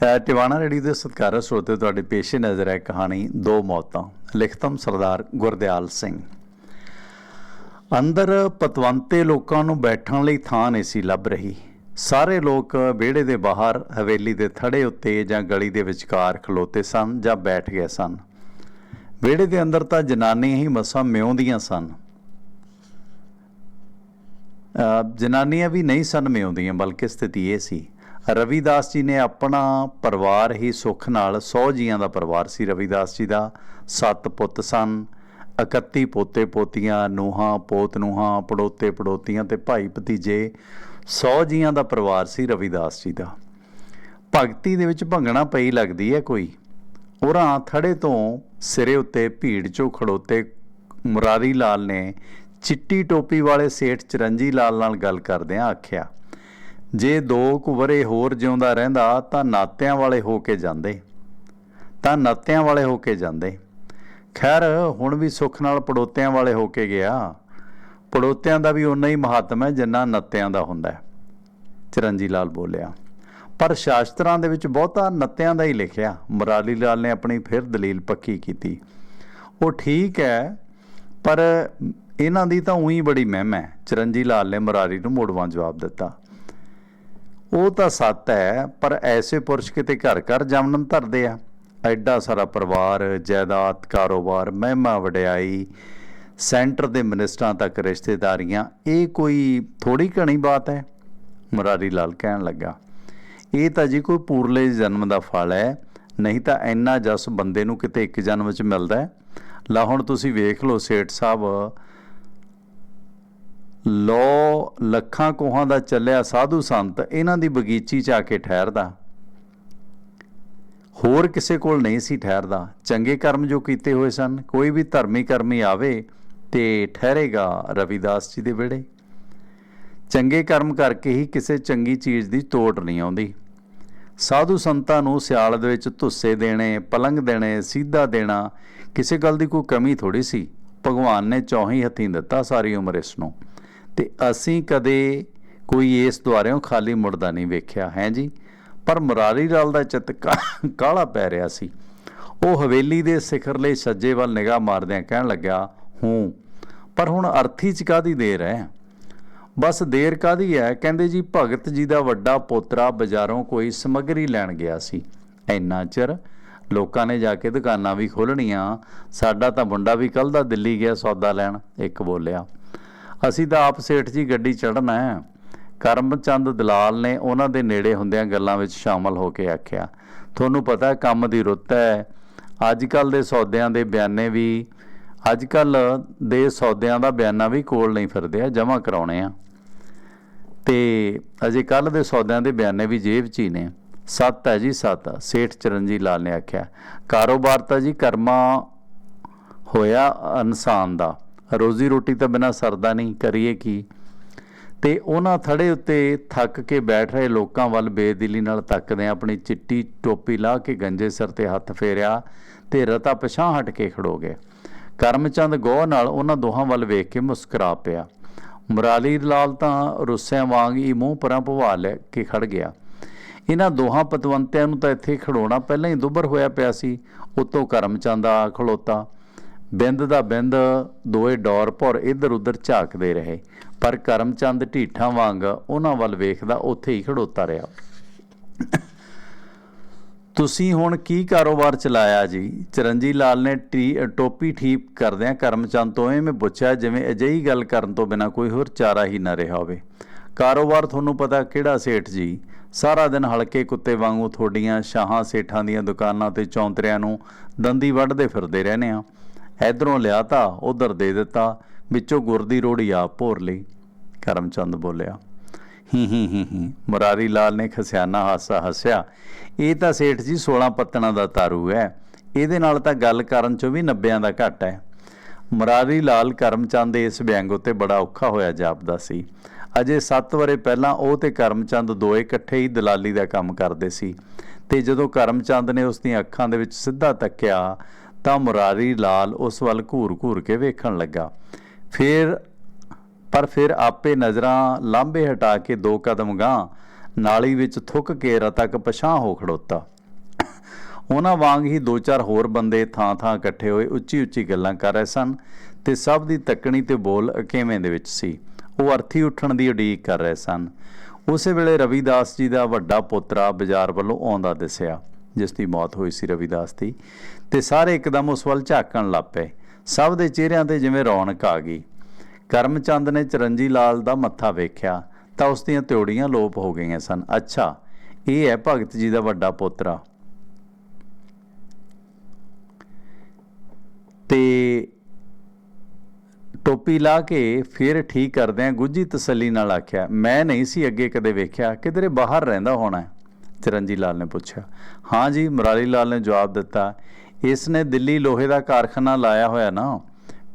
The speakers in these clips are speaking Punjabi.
ਟਿਵਾਣਾ ਰੇਡੀ ਦੇ ਸਤਿਕਾਰਤ ਸਰੋਤੇ ਤੁਹਾਡੇ ਪੇਸ਼ੇ ਨਜ਼ਰ ਹੈ ਕਹਾਣੀ ਦੋ ਮੌਤਾਂ, ਲਿਖਤਮ ਸਰਦਾਰ ਗੁਰਦਿਆਲ ਸਿੰਘ। ਅੰਦਰ ਪਤਵੰਤੇ ਲੋਕਾਂ ਨੂੰ ਬੈਠਣ ਲਈ ਥਾਂ ਨਹੀਂ ਸੀ ਲੱਭ ਰਹੀ। ਸਾਰੇ ਲੋਕ ਵਿਹੜੇ ਦੇ ਬਾਹਰ, ਹਵੇਲੀ ਦੇ ਥੜੇ ਉੱਤੇ ਜਾਂ ਗਲੀ ਦੇ ਵਿਚਕਾਰ ਖਲੋਤੇ ਸਨ ਜਾਂ ਬੈਠ ਗਏ ਸਨ। ਵਿਹੜੇ ਦੇ ਅੰਦਰ ਤਾਂ ਜਨਾਨੀਆਂ ਹੀ ਮਸਾਂ ਮਿਉਂਦੀਆਂ ਸਨ। ਜਨਾਨੀਆਂ ਵੀ ਨਹੀਂ ਸਨ ਮਿਉਂਦੀਆਂ, ਬਲਕਿ ਸਥਿਤੀ ਇਹ ਸੀ ਰਵਿਦਾਸ ਜੀ ਨੇ ਆਪਣਾ ਪਰਿਵਾਰ ਹੀ ਸੁੱਖ ਨਾਲ 100 ਜੀਆਂ ਦਾ ਪਰਿਵਾਰ ਸੀ ਰਵਿਦਾਸ ਜੀ ਦਾ। ਸੱਤ ਪੁੱਤ ਸਨ 31 ਪੋਤੇ ਪੋਤੀਆਂ, ਨੂਹਾਂ, ਪੋਤ ਨੂਹਾਂ, ਪੜੋਤੇ ਪੜੋਤੀਆਂ ਤੇ ਭਾਈ ਭਤੀਜੇ 100 ਜੀਆਂ ਦਾ ਪਰਿਵਾਰ ਸੀ ਰਵਿਦਾਸ ਜੀ ਦਾ। ਭਗਤੀ ਦੇ ਵਿੱਚ ਭੰਗਣਾ ਪਈ ਲੱਗਦੀ ਹੈ ਕੋਈ। ਉਰਾਂ ਥੜੇ ਤੋਂ ਸਿਰੇ ਉੱਤੇ ਭੀੜ ਚੋਂ ਖੜੋਤੇ ਮੁਰਾਰੀ ਲਾਲ ਨੇ ਚਿੱਟੀ ਟੋਪੀ ਵਾਲੇ ਸੇਠ ਚਰੰਜੀ ਲਾਲ ਨਾਲ ਗੱਲ ਕਰਦਿਆਂ ਆਖਿਆ ਜੇ ਦੋ ਕੁ ਵਰੇ ਹੋਰ ਜਿਉਂਦਾ ਰਹਿੰਦਾ, ਤਾਂ ਨਾਤਿਆਂ ਵਾਲੇ ਹੋ ਕੇ ਜਾਂਦੇ। ਤਾਂ ਨਾਤਿਆਂ ਵਾਲੇ ਹੋ ਕੇ ਜਾਂਦੇ। ਖੈਰ, ਹੁਣ ਵੀ ਸੁੱਖ ਨਾਲ ਪੜੋਤਿਆਂ ਵਾਲੇ ਹੋ ਕੇ ਗਿਆ। ਪੜੋਤਿਆਂ ਦਾ ਵੀ ਉਨਾ ਹੀ ਮਹੱਤਮ ਹੈ, ਜਿੰਨਾ ਨੱਤਿਆਂ ਦਾ ਹੁੰਦਾ ਹੈ। ਚਰੰਜੀ ਲਾਲ ਬੋਲਿਆ, ਪਰ ਸ਼ਾਸਤਰਾਂ ਦੇ ਵਿੱਚ ਬਹੁਤਾ ਨੱਤਿਆਂ ਦਾ ਹੀ ਲਿਖਿਆ। ਮੁਰਾਰੀ ਲਾਲ ਨੇ ਆਪਣੀ ਫਿਰ ਦਲੀਲ ਪੱਕੀ ਕੀਤੀ। ਉਹ ਠੀਕ ਹੈ, ਪਰ ਇਹਨਾਂ ਦੀ ਤਾਂ ਉਹੀ ਬੜੀ ਮਹਿਮ ਹੈ। ਚਰਨਜੀ ਲਾਲ ਨੇ ਮੁਰਾਰੀ ਨੂੰ ਮੋੜਵਾਂ ਜਵਾਬ ਦਿੱਤਾ। ਉਹ ਤਾਂ ਸੱਤ ਹੈ, ਪਰ ਐਸੇ ਪੁਰਸ਼ ਕਿਤੇ ਘਰ ਘਰ ਜੰਮਨ ਧਰਦੇ ਆ। ਐਡਾ ਸਾਰਾ ਪਰਿਵਾਰ, ਜਾਇਦਾਦ, ਕਾਰੋਬਾਰ, ਮਹਿਮਾ ਵਡਿਆਈ, ਸੈਂਟਰ ਦੇ ਮਿਨਿਸਟਰਾਂ ਤੱਕ ਰਿਸ਼ਤੇਦਾਰੀਆਂ, ਇਹ ਕੋਈ ਥੋੜੀ ਘਣੀ ਬਾਤ ਹੈ? ਮੁਰਾਰੀ ਲਾਲ ਕਹਿਣ ਲੱਗਾ। ਇਹ ਤਾਂ ਜੀ ਕੋਈ ਪੂਰਲੇ ਜਨਮ ਦਾ ਫਲ ਹੈ, ਨਹੀਂ ਤਾਂ ਇੰਨਾ ਜਸ ਬੰਦੇ ਨੂੰ ਕਿਤੇ ਇੱਕ ਜਨਮ ਵਿੱਚ ਮਿਲਦਾ ਹੈ। ਲਾ ਹੁਣ ਤੁਸੀਂ ਵੇਖ ਲਓ ਸੇਠ ਸਾਹਿਬ ਲੋ, ਲੱਖਾਂ ਕੋਹਾਂ ਦਾ ਚੱਲਿਆ ਸਾਧੂ ਸੰਤ ਇਹਨਾਂ ਦੀ ਬਗੀਚੀ 'ਚ ਆ ਕੇ ਠਹਿਰਦਾ। ਹੋਰ ਕਿਸੇ ਕੋਲ ਨਹੀਂ ਸੀ ਠਹਿਰਦਾ। ਚੰਗੇ ਕਰਮ ਜੋ ਕੀਤੇ ਹੋਏ ਸਨ, ਕੋਈ ਵੀ ਧਰਮੀ ਕਰਮੀ ਆਵੇ ਤੇ ਠਹਿਰੇਗਾ ਰਵਿਦਾਸ ਜੀ ਦੇ ਵਿਹੜੇ। ਚੰਗੇ ਕਰਮ ਕਰਕੇ ਹੀ ਕਿਸੇ ਚੰਗੀ ਚੀਜ਼ ਦੀ ਤੋੜ ਨਹੀਂ ਆਉਂਦੀ। ਸਾਧੂ ਸੰਤਾਂ ਨੂੰ ਸਿਆਲ ਦੇ ਵਿੱਚ ਧੁੱਸੇ ਦੇਣੇ ਪਲੰਗ ਦੇਣੇ, ਸਿੱਧਾ ਦੇਣਾ, ਕਿਸੇ ਗੱਲ ਦੀ ਕੋਈ ਕਮੀ ਥੋੜੀ ਸੀ। ਭਗਵਾਨ ਨੇ ਚੌਹੀ ਹੱਥੀਂ ਦਿੱਤਾ ਸਾਰੀ ਉਮਰ ਇਸ ਨੂੰ। ਤੇ ਅਸੀਂ ਕਦੇ ਕੋਈ ਇਸ ਦੁਆਰਿਓਂ ਖਾਲੀ ਮੁੜਦਾ ਨਹੀਂ ਵੇਖਿਆ, ਹੈ ਜੀ? ਪਰ ਮੁਰਾਰੀ ਲਾਲ ਦਾ ਚਿੱਤ ਕਾ- ਕਾਹਲਾ ਪੈ ਰਿਹਾ ਸੀ। ਉਹ ਹਵੇਲੀ ਦੇ ਸਿਖਰਲੇ ਸੱਜੇ ਵੱਲ ਨਿਗਾਹ ਮਾਰਦਿਆਂ ਕਹਿਣ ਲੱਗਾ ਹੂੰ, ਪਰ ਹੁਣ ਅਰਥੀ ਚ ਕਾਦੀ ਦੇਰ ਹੈ ਬਸ ਦੇਰ ਕਾਦੀ ਹੈ ਕਹਿੰਦੇ ਜੀ, ਭਗਤ ਜੀ ਦਾ ਵੱਡਾ ਪੋਤਰਾ ਬਾਜ਼ਾਰੋਂ ਕੋਈ ਸਮੱਗਰੀ ਲੈਣ ਗਿਆ ਸੀ। ਇੰਨਾ ਚਿਰ ਲੋਕਾਂ ਨੇ ਜਾ ਕੇ ਦੁਕਾਨਾਂ ਵੀ ਖੋਲਣੀਆਂ ਸਾਡਾ ਤਾਂ ਮੁੰਡਾ ਵੀ ਕੱਲ ਦਾ ਦਿੱਲੀ ਗਿਆ ਸੌਦਾ ਲੈਣ, ਇੱਕ ਬੋਲਿਆ। ਅਸੀਂ ਤਾਂ ਆਪ ਸੇਠ ਜੀ ਗੱਡੀ ਚੜਨਾ ਹੈ। ਕਰਮਚੰਦ ਦਲਾਲ ਨੇ ਉਹਨਾਂ ਦੇ ਨੇੜੇ ਹੁੰਦਿਆਂ ਗੱਲਾਂ ਵਿੱਚ ਸ਼ਾਮਲ ਹੋ ਕੇ ਆਖਿਆ, ਤੁਹਾਨੂੰ ਪਤਾ ਕੰਮ ਦੀ ਰੁੱਤ ਹੈ। ਅੱਜ ਕੱਲ ਦੇ ਸੌਦਿਆਂ ਦੇ ਬਿਆਨੇ ਵੀ ਅੱਜ ਕੱਲ ਦੇ ਸੌਦਿਆਂ ਦਾ ਬਿਆਨਾ ਵੀ ਕੋਲ ਨਹੀਂ ਫਿਰਦੇ ਆ, ਜਮ੍ਹਾਂ ਕਰਾਉਣੇ ਆ। ਤੇ ਅਜੇ ਕੱਲ ਦੇ ਸੌਦਿਆਂ ਦੇ ਬਿਆਨੇ ਵੀ ਜੇਬ 'ਚ ਹੀ ਨੇ। ਸੱਤ ਹੈ ਜੀ ਸੱਤ। ਸੇਠ ਚਰਨਜੀ ਲਾਲ ਨੇ ਆਖਿਆ, ਕਾਰੋਬਾਰ ਤਾਂ ਜੀ ਕਰਮਾ ਹੋਇਆ ਇਨਸਾਨ ਦਾ। ਰੋਜ਼ੀ ਰੋਟੀ ਤਾਂ ਬਿਨਾ ਸਰਦਾ ਨਹੀਂ, ਕਰੀਏ ਕੀ? ਤੇ ਉਹਨਾਂ ਥੜੇ ਉੱਤੇ ਥੱਕ ਕੇ ਬੈਠ ਰਹੇ ਲੋਕਾਂ ਵੱਲ ਬੇਦਿਲੀ ਨਾਲ ਤੱਕਦੇ ਆਪਣੀ ਚਿੱਟੀ ਟੋਪੀ ਲਾ ਕੇ ਗੰਜੇ ਸਿਰ ਤੇ ਹੱਥ ਫੇਰਿਆ ਤੇ ਰਤਾ ਪਛਾਂ ਹਟ ਕੇ ਖੜੋ ਗਏ ਕਰਮਚੰਦ ਗੋਹ ਨਾਲ ਉਹਨਾਂ ਦੋਹਾਂ ਵੱਲ ਵੇਖ ਕੇ ਮੁਸਕਰਾ ਪਿਆ। ਮੁਰਾਲੀ ਲਾਲ ਤਾਂ ਰੁੱਸਿਆਂ ਵਾਂਗ ਹੀ ਮੂੰਹ ਪਰਾਂ ਭਵਾ ਲੈ ਕੇ ਖੜ ਗਿਆ। ਇਹਨਾਂ ਦੋਹਾਂ ਪਤਵੰਤਿਆਂ ਨੂੰ ਤਾਂ ਇੱਥੇ ਖੜੋਣਾ ਪਹਿਲਾਂ ਹੀ ਦੁੱਬਰ ਹੋਇਆ ਪਿਆ ਸੀ। ਉਤੋਂ ਕਰਮਚੰਦ ਆ ਖਲੋਤਾ। ਬਿੰਦ ਦਾ ਬਿੰਦ ਦੋਏ ਡੌਰ ਭੁਰ ਇੱਧਰ ਉੱਧਰ ਝਾਕਦੇ ਰਹੇ, ਪਰ ਕਰਮਚੰਦ ਢੀਠਾਂ ਵਾਂਗ ਉਹਨਾਂ ਵੱਲ ਵੇਖਦਾ ਉੱਥੇ ਹੀ ਖੜੋਤਾ ਰਿਹਾ। ਤੁਸੀਂ ਹੁਣ ਕੀ ਕਾਰੋਬਾਰ ਚਲਾਇਆ ਜੀ? ਚਰਨਜੀ ਲਾਲ ਨੇ ਟੀ- ਟੋਪੀ ਠੀਕ ਕਰਦਿਆਂ ਕਰਮਚੰਦ ਤੋਂ ਐਵੇਂ ਪੁੱਛਿਆ ਜਿਵੇਂ ਅਜਿਹੀ ਗੱਲ ਕਰਨ ਤੋਂ ਬਿਨਾ ਕੋਈ ਹੋਰ ਚਾਰਾ ਹੀ ਨਾ ਰਿਹਾ ਹੋਵੇ। ਕਾਰੋਬਾਰ ਤੁਹਾਨੂੰ ਪਤਾ ਕਿਹੜਾ ਸੇਠ ਜੀ? ਸਾਰਾ ਦਿਨ ਹਲਕੇ ਕੁੱਤੇ ਵਾਂਗੂ ਤੁਹਾਡੀਆਂ ਸ਼ਾਹਾਂ ਸੇਠਾਂ ਦੀਆਂ ਦੁਕਾਨਾਂ ਤੇ ਚੌਂਤਰਿਆਂ ਨੂੰ ਦੰਦੀ ਵੱਢਦੇ ਫਿਰਦੇ ਰਹਨੇ ਆ ਇਧਰੋਂ ਲਿਆ ਤਾਂ ਉਧਰ ਦੇ ਦਿੱਤਾ, ਵਿੱਚੋਂ ਗੁਰ ਦੀ ਰੋੜੀ ਆਪ ਭੋਰ ਲਈ। ਕਰਮਚੰਦ ਬੋਲਿਆ, ਹੀ ਹੀ ਹੀ ਹੀ, ਮੁਰਾਰੀ ਲਾਲ ਨੇ ਖਸਿਆਨਾ ਹਾਸਾ ਹੱਸਿਆ, ਇਹ ਤਾਂ ਸੇਠ ਜੀ 16 ਪੱਤਣਾ ਦਾ ਤਾਰੂ ਹੈ, ਇਹਦੇ ਨਾਲ ਤਾਂ ਗੱਲ ਕਰਨ ਚੋਂ ਵੀ 90 ਦਾ ਘੱਟ ਹੈ। ਮੁਰਾਰੀ ਲਾਲ ਕਰਮਚੰਦ ਦੇ ਇਸ ਵਿਅੰਗ ਉੱਤੇ ਬੜਾ ਔਖਾ ਹੋਇਆ ਜਾਪਦਾ ਸੀ। ਅਜੇ 7 ਵਰੇ ਪਹਿਲਾਂ ਉਹ ਤੇ ਕਰਮਚੰਦ ਦੋਏ ਇਕੱਠੇ ਹੀ ਦਲਾਲੀ ਦਾ ਕੰਮ ਕਰਦੇ ਸੀ ਤੇ ਜਦੋਂ ਕਰਮਚੰਦ ਨੇ ਉਸ ਦੀਆਂ ਅੱਖਾਂ ਦੇ ਵਿੱਚ ਸਿੱਧਾ ਤੱਕਿਆ ਤਾਂ ਮੁਰਾਰੀ ਲਾਲ ਉਸ ਵੱਲ ਘੂਰ-ਘੂਰ ਕੇ ਵੇਖਣ ਲੱਗਾ। ਫਿਰ, ਪਰ ਫਿਰ ਆਪੇ ਨਜ਼ਰਾਂ ਲਾਂਬੇ ਹਟਾ ਕੇ ਦੋ ਕਦਮ ਗਾਂ ਨਾਲੀ ਵਿੱਚ ਥੁੱਕ ਕੇ ਰਤਕ ਪਛਾਂ ਹੋ ਖੜੋਤਾ। ਉਹਨਾਂ ਵਾਂਗ ਹੀ ਦੋ ਚਾਰ ਹੋਰ ਬੰਦੇ ਥਾਂ-ਥਾਂ ਇਕੱਠੇ ਹੋਏ ਉੱਚੀ-ਉੱਚੀ ਗੱਲਾਂ ਕਰ ਰਹੇ ਸਨ ਤੇ ਸਭ ਦੀ ਤੱਕਣੀ ਤੇ ਬੋਲ ਅਕੇਵੇਂ ਦੇ ਵਿੱਚ ਸੀ। ਉਹ ਅਰਥੀ ਉੱਠਣ ਦੀ ਉਡੀਕ ਕਰ ਰਹੇ ਸਨ। ਉਸੇ ਵੇਲੇ ਰਵਿਦਾਸ ਜੀ ਦਾ ਵੱਡਾ ਪੋਤਰਾ ਬਾਜ਼ਾਰ ਵੱਲੋਂ ਆਉਂਦਾ ਦਿਸਿਆ, ਜਿਸ ਦੀ ਮੌਤ ਹੋਈ ਸੀ ਰਵਿਦਾਸ ਦੀ। ਤੇ ਸਾਰੇ ਇੱਕਦਮ ਉਸ ਵੱਲ ਝਾਕਣ ਲੱਗ ਪਏ। ਸਭ ਦੇ ਚਿਹਰਿਆਂ ਤੇ ਜਿਵੇਂ ਰੌਣਕ ਆ ਗਈ। ਕਰਮਚੰਦ ਨੇ ਚਰਨਜੀ ਲਾਲ ਦਾ ਮੱਥਾ ਵੇਖਿਆ ਤਾਂ ਉਸ ਦੀਆਂ ਤਿਉੜੀਆਂ ਲੋਪ ਹੋ ਗਈਆਂ ਸਨ। ਅੱਛਾ, ਇਹ ਹੈ ਭਗਤ ਜੀ ਦਾ ਵੱਡਾ ਪੋਤਰਾ। ਤੇ ਟੋਪੀ ਲਾ ਕੇ ਫਿਰ ਠੀਕ ਕਰਦਿਆਂ ਗੁੱਜੀ ਤਸੱਲੀ ਨਾਲ ਆਖਿਆ, ਮੈਂ ਨਹੀਂ ਸੀ ਅੱਗੇ ਕਦੇ ਵੇਖਿਆ। ਕਿਧਰੇ ਬਾਹਰ ਰਹਿੰਦਾ ਹੋਣਾ ਚਰਨਜੀ ਲਾਲ ਨੇ ਪੁੱਛਿਆ। ਹਾਂ ਜੀ ਮੁਰਾਰੀ ਲਾਲ ਨੇ ਜਵਾਬ ਦਿੱਤਾ। ਇਸ ਨੇ ਦਿੱਲੀ ਲੋਹੇ ਦਾ ਕਾਰਖਾਨਾ ਲਾਇਆ ਹੋਇਆ ਨਾ।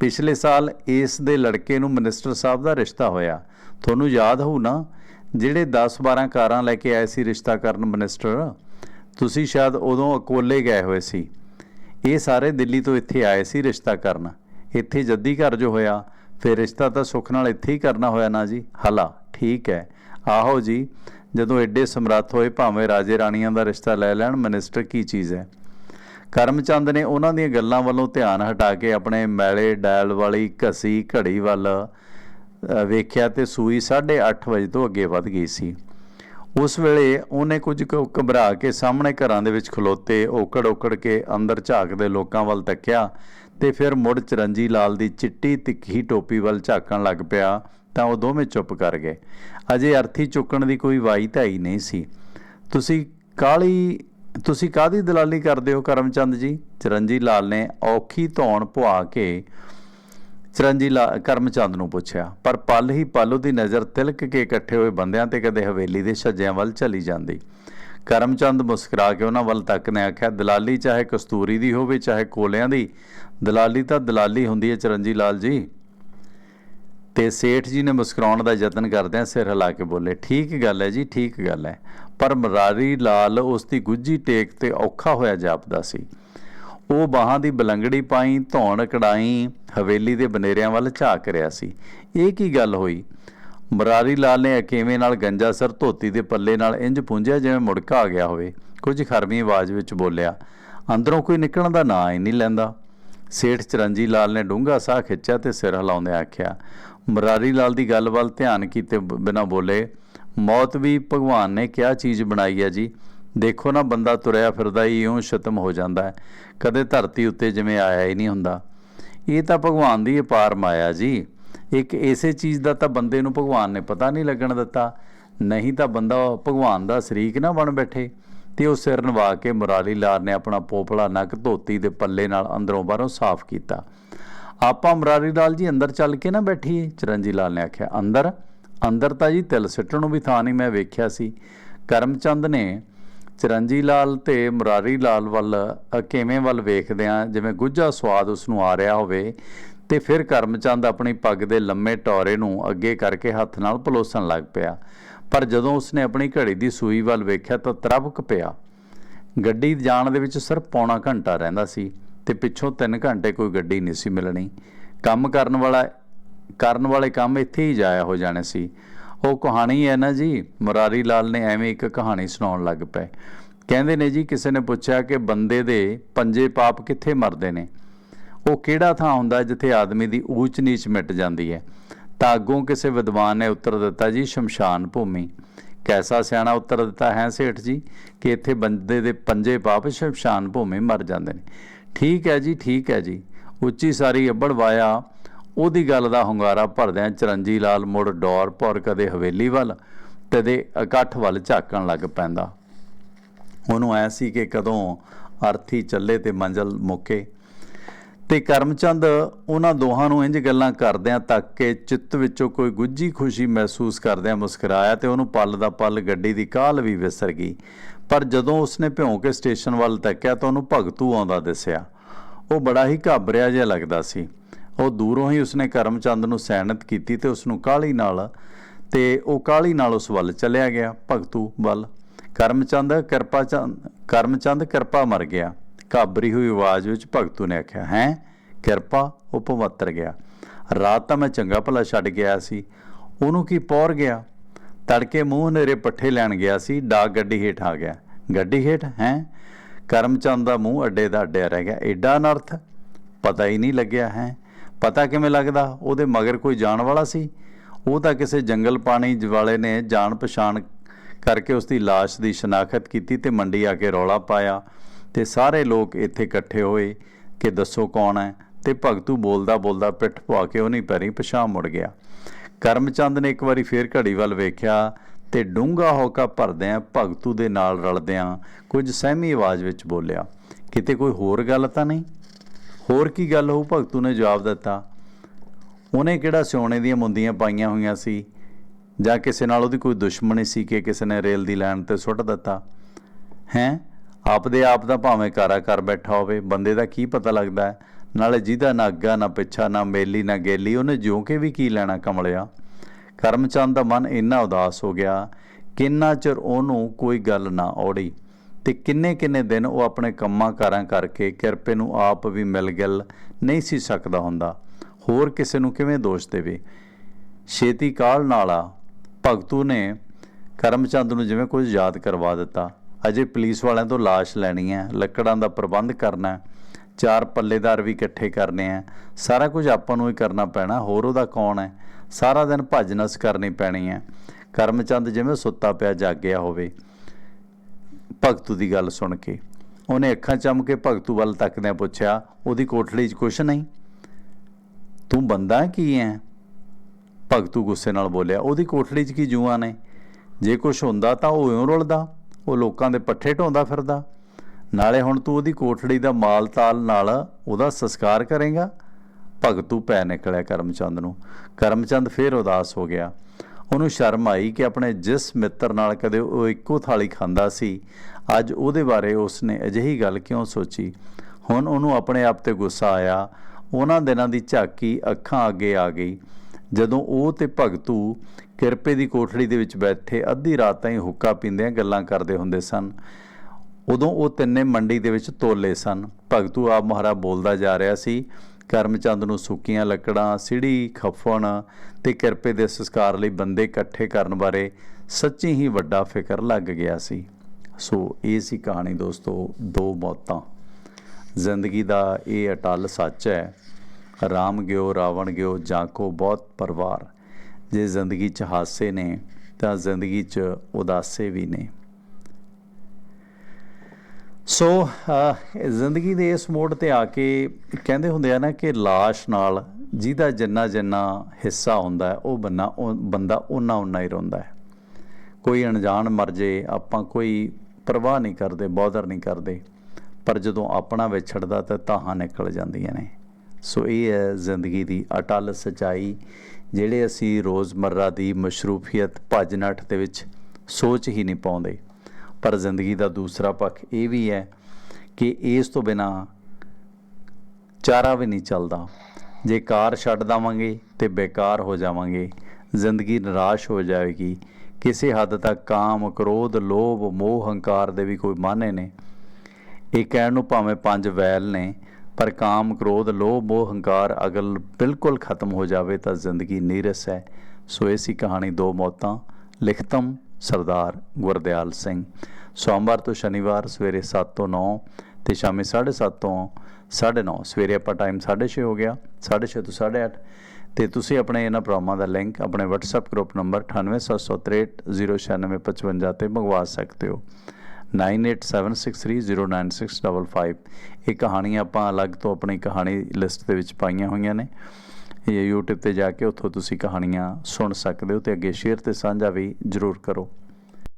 ਪਿਛਲੇ ਸਾਲ ਇਸ ਦੇ ਲੜਕੇ ਨੂੰ ਮਿਨਿਸਟਰ ਸਾਹਿਬ ਦਾ ਰਿਸ਼ਤਾ ਹੋਇਆ। ਤੁਹਾਨੂੰ ਯਾਦ ਹੋਊ ਨਾ, ਜਿਹੜੇ 10-12 ਕਾਰਾਂ ਲੈ ਕੇ ਆਏ ਸੀ ਰਿਸ਼ਤਾ ਕਰਨ ਮਿਨਿਸਟਰ, ਤੁਸੀਂ ਸ਼ਾਇਦ ਉਦੋਂ ਅਕੋਲੇ ਗਏ ਹੋਏ ਸੀ। ਇਹ ਸਾਰੇ ਦਿੱਲੀ ਤੋਂ ਇੱਥੇ ਆਏ ਸੀ ਰਿਸ਼ਤਾ ਕਰਨ। ਇੱਥੇ ਜੱਦੀ ਘਰ ਜੋ ਹੋਇਆ, ਫਿਰ ਰਿਸ਼ਤਾ ਤਾਂ ਸੁੱਖ ਨਾਲ ਇੱਥੇ ਹੀ ਕਰਨਾ ਹੋਇਆ ਨਾ ਜੀ। ਹਲਾ, ਠੀਕ ਹੈ। ਆਹੋ ਜੀ, ਜਦੋਂ ਐਡੇ ਸਮਰੱਥ ਹੋਏ, ਭਾਵੇਂ ਰਾਜੇ ਰਾਣੀਆਂ ਦਾ ਰਿਸ਼ਤਾ ਲੈ ਲੈਣ, ਮਿਨਿਸਟਰ ਕੀ ਚੀਜ਼ ਹੈ? ਕਰਮਚੰਦ ਨੇ ਉਹਨਾਂ ਦੀਆਂ ਗੱਲਾਂ ਵੱਲੋਂ ਧਿਆਨ ਹਟਾ ਕੇ ਆਪਣੇ ਮੈਲੇ ਡਾਇਲ ਵਾਲੀ ਘਸੀ ਘੜੀ ਵੱਲ ਵੇਖਿਆ ਤੇ ਸੂਈ 8:30 ਵਜੇ ਤੋਂ ਅੱਗੇ ਵੱਧ ਗਈ ਸੀ। ਉਸ ਵੇਲੇ ਉਹਨੇ ਕੁਝ ਕੁ ਘਬਰਾ ਕੇ ਸਾਹਮਣੇ ਘਰਾਂ ਦੇ ਵਿੱਚ ਖਲੋਤੇ ਓਕੜ ਓਕੜ ਕੇ ਅੰਦਰ ਝਾਕਦੇ ਲੋਕਾਂ ਵੱਲ ਤੱਕਿਆ ਤੇ ਫਿਰ ਮੁੜ ਚਰੰਜੀ ਲਾਲ ਦੀ ਚਿੱਟੀ ਤਿੱਖੀ ਟੋਪੀ ਵੱਲ ਝਾਕਣ ਲੱਗ ਪਿਆ ਤਾਂ ਉਹ ਦੋਵੇਂ ਚੁੱਪ ਕਰ ਗਏ। ਅਜੇ ਅਰਥੀ ਚੁੱਕਣ ਦੀ ਕੋਈ ਵਾਈ ਧਾਈ ਨਹੀਂ ਸੀ। ਤੁਸੀਂ ਕਾਲੀ ਤੁਸੀਂ ਕਾਦੀ ਦਲਾਲੀ ਕਰਦੇ ਹੋ ਕਰਮਚੰਦ ਜੀ? ਚਰਨਜੀ ਲਾਲ ਨੇ ਔਖੀ ਧੌਣ ਪੁਆ ਕੇ ਚਰਨਜੀ ਲਾ, ਕਰਮਚੰਦ ਨੂੰ ਪੁੱਛਿਆ, ਪਰ ਪਲ ਹੀ ਪਲ ਉਹਦੀ ਨਜ਼ਰ ਤਿਲਕ ਕੇ ਇਕੱਠੇ ਹੋਏ ਬੰਦਿਆਂ ਤੇ ਕਦੇ ਹਵੇਲੀ ਦੇ ਛੱਜਿਆਂ ਵੱਲ ਚਲੀ ਜਾਂਦੀ। ਕਰਮਚੰਦ ਮੁਸਕਰਾ ਕੇ ਉਹਨਾਂ ਵੱਲ ਤੱਕ ਨੇ ਆਖਿਆ, ਦਲਾਲੀ ਚਾਹੇ ਕਸਤੂਰੀ ਦੀ ਹੋਵੇ, ਚਾਹੇ ਕੋਲਿਆਂ ਦੀ, ਦਲਾਲੀ ਤਾਂ ਦਲਾਲੀ ਹੁੰਦੀ ਹੈ ਚਰਨਜੀ ਲਾਲ ਜੀ। ਤੇ ਸੇਠ ਜੀ ਨੇ ਮੁਸਕਰਾਉਣ ਦਾ ਯਤਨ ਕਰਦਿਆਂ ਸਿਰ ਹਿਲਾ ਕੇ ਬੋਲੇ, ਠੀਕ ਗੱਲ ਹੈ ਜੀ, ਠੀਕ ਗੱਲ ਹੈ। ਪਰ ਮਰਾਰੀ ਲਾਲ ਉਸ ਦੀ ਗੁੱਜੀ ਟੇਕ ਤੇ ਔਖਾ ਹੋਇਆ ਜਾਪਦਾ ਸੀ। ਉਹ ਬਾਹਾਂ ਦੀ ਬਲੰਗੜੀ ਪਾਈ, ਧੌਣ ਕੜਾਈ ਹਵੇਲੀ ਦੇ ਬਨੇਰਿਆਂ ਵੱਲ ਝਾਕ ਰਿਹਾ ਸੀ। ਇਹ ਕੀ ਗੱਲ ਹੋਈ? ਮਰਾਰੀ ਲਾਲ ਨੇ ਅਕੇਵੇਂ ਨਾਲ ਗੰਜਾ ਸਰ ਧੋਤੀ ਦੇ ਪੱਲੇ ਨਾਲ ਇੰਜ ਪੁੰਝਿਆ ਜਿਵੇਂ ਮੁੜਕਾ ਆ ਗਿਆ ਹੋਵੇ, ਕੁਝ ਖਰਮੀ ਆਵਾਜ਼ ਵਿੱਚ ਬੋਲਿਆ, ਅੰਦਰੋਂ ਕੋਈ ਨਿਕਲਣ ਦਾ ਨਾਂ ਹੀ ਨਹੀਂ ਲੈਂਦਾ। ਸੇਠ ਚਰੰਜੀ ਲਾਲ ਨੇ ਡੂੰਘਾ ਸਾਹ ਖਿੱਚਿਆ ਤੇ ਸਿਰ ਹਿਲਾਉਂਦੇ ਆਖਿਆ ਮਰਾਰੀ ਲਾਲ ਦੀ ਗੱਲ ਵੱਲ ਧਿਆਨ ਕੀਤੇ ਬਿਨਾ ਬੋਲੇ, ਮੌਤ ਵੀ ਭਗਵਾਨ ਨੇ ਕਿਹਾ ਚੀਜ਼ ਬਣਾਈ ਹੈ ਜੀ? ਦੇਖੋ ਨਾ ਬੰਦਾ ਤੁਰਿਆ ਫਿਰਦਾ ਹੀ ਇਉਂ ਸ਼ਤਮ ਹੋ ਜਾਂਦਾ ਹੈ। ਕਦੇ ਧਰਤੀ ਉੱਤੇ ਜਿਵੇਂ ਆਇਆ ਹੀ ਨਹੀਂ ਹੁੰਦਾ। ਇਹ ਤਾਂ ਭਗਵਾਨ ਦੀ ਅਪਾਰ ਮਾਇਆ ਜੀ। ਇੱਕ ਐਸੇ ਚੀਜ਼ ਦਾ ਤਾਂ ਬੰਦੇ ਨੂੰ ਭਗਵਾਨ ਨੇ ਪਤਾ ਨਹੀਂ ਲੱਗਣ ਦਿੱਤਾ। ਨਹੀਂ ਤਾਂ ਬੰਦਾ ਭਗਵਾਨ ਦਾ ਸ਼ਰੀਕ ਨਾ ਬਣ ਬੈਠੇ ਤੇ ਉਹ ਸਿਰ ਨਵਾ ਕੇ ਮੁਰਾਰੀ ਲਾਲ ਨੇ ਆਪਣਾ ਪੋਪਲਾ ਨੱਕ ਧੋਤੀ ਦੇ ਪੱਲੇ ਨਾਲ ਅੰਦਰੋਂ ਬਾਹਰੋਂ ਸਾਫ਼ ਕੀਤਾ। ਆਪਾਂ ਮੁਰਾਰੀ ਲਾਲ ਜੀ ਅੰਦਰ ਚੱਲ ਕੇ ਨਾ ਬੈਠੀਏ ਚਰਨਜੀ ਲਾਲ ਨੇ ਆਖਿਆ, ਅੰਦਰ? ਅੰਦਰ ਤਾਂ ਜੀ ਤਿਲ ਸਿੱਟਣ ਨੂੰ ਵੀ ਥਾਂ ਨਹੀਂ ਮੈਂ ਵੇਖਿਆ ਸੀ। ਕਰਮਚੰਦ ਨੇ ਚਰਨਜੀ ਲਾਲ ਤੇ ਮੁਰਾਰੀ ਲਾਲ ਵੱਲ ਕਿਵੇਂ ਵੱਲ ਵੇਖਦਿਆਂ, ਜਿਵੇਂ ਗੁੱਝਾ ਸਵਾਦ ਉਸ ਨੂੰ ਆ ਰਿਹਾ ਹੋਵੇ, ਤੇ ਫਿਰ ਕਰਮਚੰਦ ਆਪਣੀ ਪੱਗ ਦੇ ਲੰਮੇ ਟੌਰੇ ਨੂੰ ਅੱਗੇ ਕਰਕੇ ਹੱਥ ਨਾਲ ਪਲੋਸਣ ਲੱਗ ਪਿਆ। ਪਰ ਜਦੋਂ ਉਸਨੇ ਆਪਣੀ ਘੜੀ ਦੀ ਸੂਈ ਵੱਲ ਵੇਖਿਆ ਤਾਂ ਤਰਬਕ ਪਿਆ। ਗੱਡੀ ਜਾਣ ਦੇ ਵਿੱਚ ਸਿਰਫ ਪੌਣਾ ਘੰਟਾ ਰਹਿੰਦਾ ਸੀ। ਤੇ ਪਿੱਛੋਂ 3 ਘੰਟੇ ਕੋਈ ਗੱਡੀ ਨਹੀਂ ਸੀ ਮਿਲਣੀ। ਕੰਮ ਕਰਨ ਵਾਲਾ, ਕਰਨ ਵਾਲੇ ਕੰਮ ਇੱਥੇ ਹੀ ਜਾਇਆ ਹੋ ਜਾਣੇ ਸੀ। ਉਹ ਕਹਾਣੀ ਹੈ ਨਾ ਜੀ, ਮੁਰਾਰੀ ਲਾਲ ਨੇ ਐਵੇਂ ਇੱਕ ਕਹਾਣੀ ਸੁਣਾਉਣ ਲੱਗ ਪਏ। ਕਹਿੰਦੇ ਨੇ ਜੀ, ਕਿਸੇ ਨੇ ਪੁੱਛਿਆ ਕਿ ਬੰਦੇ ਦੇ ਪੰਜੇ ਪਾਪ ਕਿੱਥੇ ਮਰਦੇ ਨੇ? ਉਹ ਕਿਹੜਾ ਥਾਂ ਹੁੰਦਾ ਜਿੱਥੇ ਆਦਮੀ ਦੀ ਊਚ ਨੀਚ ਮਿਟ ਜਾਂਦੀ ਹੈ? ਤਾਂ ਅੱਗੋਂ ਕਿਸੇ ਵਿਦਵਾਨ ਨੇ ਉੱਤਰ ਦਿੱਤਾ ਜੀ, ਸ਼ਮਸ਼ਾਨ ਭੂਮੀ। ਕੈਸਾ ਸਿਆਣਾ ਉੱਤਰ ਦਿੱਤਾ, ਹੈ ਸੇਠ ਜੀ, ਕਿ ਇੱਥੇ ਬੰਦੇ ਦੇ ਪੰਜੇ ਪਾਪ ਸ਼ਮਸ਼ਾਨ ਭੂਮੀ ਮਰ ਜਾਂਦੇ ਨੇ। ਠੀਕ ਹੈ ਜੀ, ਠੀਕ ਹੈ ਜੀ। ਉੱਚੀ ਸਾਰੀ ਅੱਬੜ ਵਾਇਆ, ਉਹਦੀ ਗੱਲ ਦਾ ਹੁੰਗਾਰਾ ਭਰਦਿਆਂ ਚਰਨਜੀ ਲਾਲ ਮੁੜ ਡੌਰ ਭੌਰ ਕਦੇ ਹਵੇਲੀ ਵੱਲ ਕਦੇ ਇਕੱਠ ਵੱਲ ਝਾਕਣ ਲੱਗ ਪੈਂਦਾ। ਉਹਨੂੰ ਐ ਸੀ ਕਿ ਕਦੋਂ ਅਰਥੀ ਚੱਲੇ ਤੇ ਮੰਜ਼ਲ ਮੁੱਕੇ। ਤੇ ਕਰਮਚੰਦ ਉਹਨਾਂ ਦੋਹਾਂ ਨੂੰ ਇੰਜ ਗੱਲਾਂ ਕਰਦਿਆਂ ਤੱਕ ਕਿ ਚਿੱਤ ਵਿੱਚੋਂ ਕੋਈ ਗੁੱਝੀ ਖੁਸ਼ੀ ਮਹਿਸੂਸ ਕਰਦਿਆਂ ਮੁਸਕਰਾਇਆ ਤੇ ਉਹਨੂੰ ਪਲ ਦਾ ਪਲ ਗੱਡੀ ਦੀ ਕਾਹਲ ਵੀ ਵਿਸਰ ਗਈ। ਪਰ ਜਦੋਂ ਉਸਨੇ ਭਿਉਂ ਕੇ ਸਟੇਸ਼ਨ ਵੱਲ ਤੱਕਿਆ ਤਾਂ ਉਹਨੂੰ ਭਗਤੂ ਆਉਂਦਾ ਦਿਸਿਆ। ਉਹ ਬੜਾ ਹੀ ਘਾਬਰਿਆ ਜਿਹਾ ਲੱਗਦਾ ਸੀ। ਉਹ ਦੂਰੋਂ ਹੀ ਉਸਨੇ ਕਰਮਚੰਦ ਨੂੰ ਸੈਨਤ ਕੀਤੀ ਤੇ ਉਸ ਨੂੰ ਕਾਹਲੀ ਨਾਲ ਤੇ ਉਹ ਕਾਹਲੀ ਨਾਲ ਉਸ ਵੱਲ ਚਲਿਆ ਗਿਆ, ਭਗਤੂ ਵੱਲ। ਕਰਮਚੰਦ ਕਿਰਪਾ ਚੰਦ ਕਰਮਚੰਦ ਕਿਰਪਾ ਮਰ ਗਿਆ। ਘਾਬਰੀ ਹੋਈ ਆਵਾਜ਼ ਵਿੱਚ ਭਗਤੂ ਨੇ ਆਖਿਆ, ਹੈ? ਕਿਰਪਾ, ਉਹ ਪਵੱਤਰ ਗਿਆ। ਰਾਤ ਤਾਂ ਮੈਂ ਚੰਗਾ ਭਲਾ ਛੱਡ ਗਿਆ ਸੀ। ਉਹਨੂੰ ਕੀ ਪੌਰ ਗਿਆ? ਤੜਕੇ ਮੂੰਹ ਹਨੇਰੇ ਪੱਠੇ ਲੈਣ ਗਿਆ ਸੀ, ਡਾਕ ਗੱਡੀ ਹੇਠ ਆ ਗਿਆ। ਗੱਡੀ ਹੇਠ? ਹੈ? ਕਰਮਚੰਦ ਦਾ ਮੂੰਹ ਅੱਡੇ ਦਾ ਅੱਡਿਆ ਰਹਿ ਗਿਆ। ਐਡਾ ਅਨਰਥ? ਪਤਾ ਹੀ ਨਹੀਂ ਲੱਗਿਆ, ਹੈ? ਪਤਾ ਕਿਵੇਂ ਲੱਗਦਾ? ਉਹਦੇ ਮਗਰ ਕੋਈ ਜਾਣ ਵਾਲਾ ਸੀ? ਉਹ ਤਾਂ ਕਿਸੇ ਜੰਗਲ ਪਾਣੀ ਜ- ਵਾਲੇ ਨੇ ਜਾਣ ਪਛਾਣ ਕਰਕੇ ਉਸ ਦੀ ਲਾਸ਼ ਦੀ ਸ਼ਨਾਖਤ ਕੀਤੀ ਤੇ ਮੰਡੀ ਆ ਕੇ ਰੌਲਾ ਪਾਇਆ। ਤੇ ਸਾਰੇ ਲੋਕ ਇੱਥੇ ਇਕੱਠੇ ਹੋਏ ਕਿ ਦੱਸੋ ਕੌਣ ਹੈ? ਤੇ ਭਗਤੂ ਬੋਲਦਾ ਬੋਲਦਾ ਪਿੱਠ ਪਵਾ ਕੇ ਉਹਨੀ ਪੈਰੀ ਪਿਛਾਂਹ ਮੁੜ ਗਿਆ। ਕਰਮਚੰਦ ਨੇ ਇੱਕ ਵਾਰੀ ਫੇਰ ਘੜੀ ਵੱਲ ਵੇਖਿਆ ਤੇ ਡੂੰਘਾ ਹੋਕਾ ਭਰਦਿਆਂ ਭਗਤੂ ਦੇ ਨਾਲ ਰਲਦਿਆਂ ਕੁਝ ਸਹਿਮੀ ਆਵਾਜ਼ ਵਿੱਚ ਬੋਲਿਆ, ਕਿਤੇ ਕੋਈ ਹੋਰ ਗੱਲ ਤਾਂ ਨਹੀਂ? ਹੋਰ ਕੀ ਗੱਲ ਹੋਊ? ਭਗਤੂ ਨੇ ਜਵਾਬ ਦਿੱਤਾ। ਉਹਨੇ ਕਿਹੜਾ ਸੋਨੇ ਦੀਆਂ ਮੁੰਦੀਆਂ ਪਾਈਆਂ ਹੋਈਆਂ ਸੀ? ਜਾਂ ਕਿਸੇ ਨਾਲ ਉਹਦੀ ਕੋਈ ਦੁਸ਼ਮਣੀ ਸੀ ਕਿ ਕਿਸੇ ਨੇ ਰੇਲ ਦੀ ਲਾਈਨ ਤੇ ਸੁੱਟ ਦਿੱਤਾ? ਹੈ? ਆਪਦੇ ਆਪ ਦਾ ਭਾਵੇਂ ਕਾਰਾ ਕਰ ਬੈਠਾ ਹੋਵੇ, ਬੰਦੇ ਦਾ ਕੀ ਪਤਾ ਲੱਗਦਾ ਨਾਲੇ ਜਿਹਦਾ ਨਾ ਅੱਗਾ, ਨਾ ਪਿੱਛਾ, ਨਾ ਮੇਲੀ, ਨਾ ਗੇਲੀ, ਉਹਨੇ ਜਿਉਂ ਕੇ ਵੀ ਕੀ ਲੈਣਾ ਕਮਲਿਆ? ਕਰਮਚੰਦ ਦਾ ਮਨ ਇੰਨਾ ਉਦਾਸ ਹੋ ਗਿਆ, ਕਿੰਨਾ ਚਿਰ ਉਹਨੂੰ ਕੋਈ ਗੱਲ ਨਾ ਔੜੀ ਤੇ ਕਿੰਨੇ ਕਿੰਨੇ ਦਿਨ ਉਹ ਆਪਣੇ ਕੰਮਾਂ ਕਾਰਾਂ ਕਰਕੇ ਕਿਰਪੇ ਨੂੰ ਆਪ ਵੀ ਮਿਲ ਗਿਲ ਨਹੀਂ ਸੀ ਸਕਦਾ ਹੁੰਦਾ। ਹੋਰ ਕਿਸੇ ਨੂੰ ਕਿਵੇਂ ਦੋਸ਼ ਦੇਵੇ? ਛੇਤੀ ਕਾਲ ਨਾਲਾ ਭਗਤੂ ਨੇ ਕਰਮਚੰਦ ਨੂੰ ਜਿਵੇਂ ਕੁਝ ਯਾਦ ਕਰਵਾ ਦਿੱਤਾ। ਅਜੇ ਪੁਲਿਸ ਵਾਲਿਆਂ ਤੋਂ ਲਾਸ਼ ਲੈਣੀ ਹੈ, ਲੱਕੜਾਂ ਦਾ ਪ੍ਰਬੰਧ ਕਰਨਾ ਹੈ, ਚਾਰ ਪੱਲੇਦਾਰ ਵੀ ਇਕੱਠੇ ਕਰਨੇ ਆ ਸਾਰਾ ਕੁਝ ਆਪਾਂ ਨੂੰ ਹੀ ਕਰਨਾ ਪੈਣਾ, ਹੋਰ ਉਹਦਾ ਕੌਣ ਹੈ? ਸਾਰਾ ਦਿਨ ਭੱਜ ਨਸ ਕਰਨੀ ਪੈਣੀ ਹੈ। ਕਰਮਚੰਦ ਜਿਵੇਂ ਸੁੱਤਾ ਪਿਆ ਜਾਗਿਆ ਹੋਵੇ। ਭਗਤੂ ਦੀ ਗੱਲ ਸੁਣ ਕੇ। ਉਹਨੇ ਅੱਖਾਂ ਚਮ ਕੇ ਭਗਤੂ ਵੱਲ ਤੱਕਦਿਆਂ ਪੁੱਛਿਆ, ਉਹਦੀ ਕੋਠੜੀ 'ਚ ਕੁਛ ਨਹੀਂ? ਤੂੰ ਬੰਦਾ ਕੀ ਹੈ? ਭਗਤੂ ਗੁੱਸੇ ਨਾਲ ਬੋਲਿਆ, ਉਹਦੀ ਕੋਠੜੀ 'ਚ ਕੀ ਜੂਆਂ ਨੇ? ਜੇ ਕੁਛ ਹੁੰਦਾ ਤਾਂ ਉਹ ਇਉਂ ਰੁਲਦਾ। ਉਹ ਲੋਕਾਂ ਦੇ ਪੱਠੇ ਢੋਂਦਾ ਫਿਰਦਾ। ਨਾਲੇ ਹੁਣ ਤੂੰ ਉਹਦੀ ਕੋਠੜੀ ਦਾ ਮਾਲ ਤਾਲ ਨਾਲ ਉਹਦਾ ਸੰਸਕਾਰ ਕਰੇਗਾ। ਭਗਤੂ ਪੈ ਨਿਕਲਿਆ ਕਰਮਚੰਦ ਨੂੰ। ਕਰਮਚੰਦ ਫੇਰ ਉਦਾਸ ਹੋ ਗਿਆ। ਉਹਨੂੰ ਸ਼ਰਮ ਆਈ ਕਿ ਆਪਣੇ ਜਿਸ ਮਿੱਤਰ ਨਾਲ ਕਦੇ ਉਹ ਇੱਕੋ ਥਾਲੀ ਖਾਂਦਾ ਸੀ, ਅੱਜ ਉਹਦੇ ਬਾਰੇ ਉਸਨੇ ਅਜਿਹੀ ਗੱਲ ਕਿਉਂ ਸੋਚੀ? ਹੁਣ ਉਹਨੂੰ ਆਪਣੇ ਆਪ ਤੇ ਗੁੱਸਾ ਆਇਆ। ਉਹਨਾਂ ਦਿਨਾਂ ਦੀ ਝਾਕੀ ਅੱਖਾਂ ਅੱਗੇ ਆ ਗਈ। ਜਦੋਂ ਉਹ ਤੇ ਭਗਤੂ ਕਿਰਪੇ ਦੀ ਕੋਠੜੀ ਦੇ ਵਿੱਚ ਬੈਠੇ ਅੱਧੀ ਰਾਤ ਤਾਈਂ ਹੁੱਕਾ ਪੀਂਦਿਆਂ ਗੱਲਾਂ ਕਰਦੇ ਹੁੰਦੇ ਸਨ। ਉਦੋਂ ਉਹ ਤਿੰਨੇ ਮੰਡੀ ਦੇ ਵਿੱਚ ਤੋਲੇ ਸਨ। ਭਗਤੂ ਆਪ ਮਹਾਰਾ ਬੋਲਦਾ ਜਾ ਰਿਹਾ ਸੀ, ਕਰਮਚੰਦ ਨੂੰ ਸੁੱਕੀਆਂ ਲੱਕੜਾਂ, ਸਿੜੀ, ਖਫਣ ਤੇ ਕਿਰਪੇ ਦੇ ਸੰਸਕਾਰ ਲਈ ਬੰਦੇ ਇਕੱਠੇ ਕਰਨ ਬਾਰੇ ਸੱਚੀ ਹੀ ਵੱਡਾ ਫਿਕਰ ਲੱਗ ਗਿਆ ਸੀ। ਸੋ ਇਹ ਸੀ ਕਹਾਣੀ ਦੋਸਤੋ, ਦੋ ਮੌਤਾਂ। ਜ਼ਿੰਦਗੀ ਦਾ ਇਹ ਅਟਲ ਸੱਚ ਹੈ। ਰਾਮ ਗਿਓ, ਰਾਵਣ ਗਿਓ, ਜਾਂ ਕੋ ਬਹੁਤ ਪਰਵਾਰ। ਜੇ ਜ਼ਿੰਦਗੀ 'ਚ ਹਾਸੇ ਨੇ, ਤਾਂ ਜ਼ਿੰਦਗੀ 'ਚ ਉਦਾਸੇ ਵੀ ਨੇ। ਸੋ ਜ਼ਿੰਦਗੀ ਦੇ ਇਸ ਮੋੜ ਤੇ ਆ ਕੇ ਕਹਿੰਦੇ ਹੁੰਦੇ ਆ ਨਾ ਕਿ লাশ ਨਾਲ ਜਿਹਦਾ ਜਿੰਨਾ ਜਿੰਨਾ ਹਿੱਸਾ ਹੁੰਦਾ ਹੈ, ਉਹ ਬੰਨਾ, ਉਹ ਬੰਦਾ ਉਨਾ ਉਨਾ ਹੀ ਰੋਂਦਾ ਹੈ। ਕੋਈ ਅਣਜਾਣ ਮਰ ਜੇ, ਆਪਾਂ ਕੋਈ ਪਰਵਾਹ ਨਹੀਂ ਕਰਦੇ, ਬੌਦਰ ਨਹੀਂ ਕਰਦੇ, ਪਰ ਜਦੋਂ ਆਪਣਾ ਵਿਛੜਦਾ ਤਾਂ ਤਾਹਾਂ ਨਿਕਲ ਜਾਂਦੀਆਂ ਨੇ। ਸੋ ਇਹ ਹੈ ਜ਼ਿੰਦਗੀ ਦੀ ਅਟਲ ਸਚਾਈ, ਜਿਹੜੇ ਅਸੀਂ ਰੋਜ਼ਮਰਰਾ ਦੀ ਮਸ਼ਰੂਫੀਅਤ ਭੱਜ ਨੱਠ ਦੇ ਵਿੱਚ ਸੋਚ ਹੀ ਨਹੀਂ ਪਾਉਂਦੇ। ਪਰ ਜ਼ਿੰਦਗੀ ਦਾ ਦੂਸਰਾ ਪੱਖ ਇਹ ਵੀ ਹੈ ਕਿ ਇਸ ਤੋਂ ਬਿਨਾ ਚਾਰਾ ਵੀ ਨਹੀਂ ਚੱਲਦਾ। ਜੇ ਕਾਰ ਛੱਡ ਦਵਾਂਗੇ ਤੇ ਬੇਕਾਰ ਹੋ ਜਾਵਾਂਗੇ। ਜ਼ਿੰਦਗੀ ਨਿਰਾਸ਼ ਹੋ ਜਾਵੇਗੀ ਕਿਸੇ ਹੱਦ ਤੱਕ ਕਾਮ, ਕ੍ਰੋਧ, ਲੋਭ, ਮੋਹ, ਹੰਕਾਰ ਦੇ ਵੀ ਕੋਈ ਮਾਨੇ ਨੇ। ਇਹ ਕਹਿਣ ਨੂੰ ਭਾਵੇਂ ਪੰਜ ਵੈਲ ਨੇ ਪਰ ਕਾਮ, ਕ੍ਰੋਧ, ਲੋਭ, ਮੋਹ, ਹੰਕਾਰ ਅਗਲ ਬਿਲਕੁਲ ਖਤਮ ਹੋ ਜਾਵੇ ਤਾਂ ਜ਼ਿੰਦਗੀ ਨੀਰਸ ਹੈ। ਸੋ ਇਹ ਸੀ ਕਹਾਣੀ ਦੋ ਮੌਤਾਂ। ਲਿਖਤਮ ਸਰਦਾਰ ਗੁਰਦਿਆਲ ਸਿੰਘ। ਸੋਮਵਾਰ ਤੋਂ ਸ਼ਨੀਵਾਰ ਸਵੇਰੇ 7 ਤੋਂ 9 ਤੇ ਸ਼ਾਮੀ 7:30 ਤੋਂ 9:30 ਸਵੇਰੇ ਆਪਾਂ ਟਾਈਮ 6:30 ਹੋ ਗਿਆ। 6:30 ਤੋਂ 8:30 ਤੇ ਤੁਸੀਂ ਆਪਣੇ ਇਹਨਾਂ ਪ੍ਰੋਗਰਾਮਾਂ ਦਾ ਲਿੰਕ ਆਪਣੇ WhatsApp ਗਰੁੱਪ ਨੰਬਰ 9876309655 ਤੇ ਮੰਗਵਾ ਸਕਦੇ ਹੋ। 9876309655 ਇਹ ਕਹਾਣੀਆਂ ਆਪਾਂ ਅਲੱਗ ਤੋਂ ਆਪਣੀ ਕਹਾਣੀ ਲਿਸਟ ਦੇ ਵਿੱਚ ਪਾਈਆਂ ਹੋਈਆਂ ਨੇ ਇਹ YouTube ਤੇ ਜਾ ਕੇ ਉੱਥੋਂ ਤੁਸੀਂ ਕਹਾਣੀਆਂ ਸੁਣ ਸਕਦੇ ਹੋ ਤੇ ਅੱਗੇ ਸ਼ੇਅਰ ਤੇ ਸਾਂਝਾ ਵੀ ਜ਼ਰੂਰ ਕਰੋ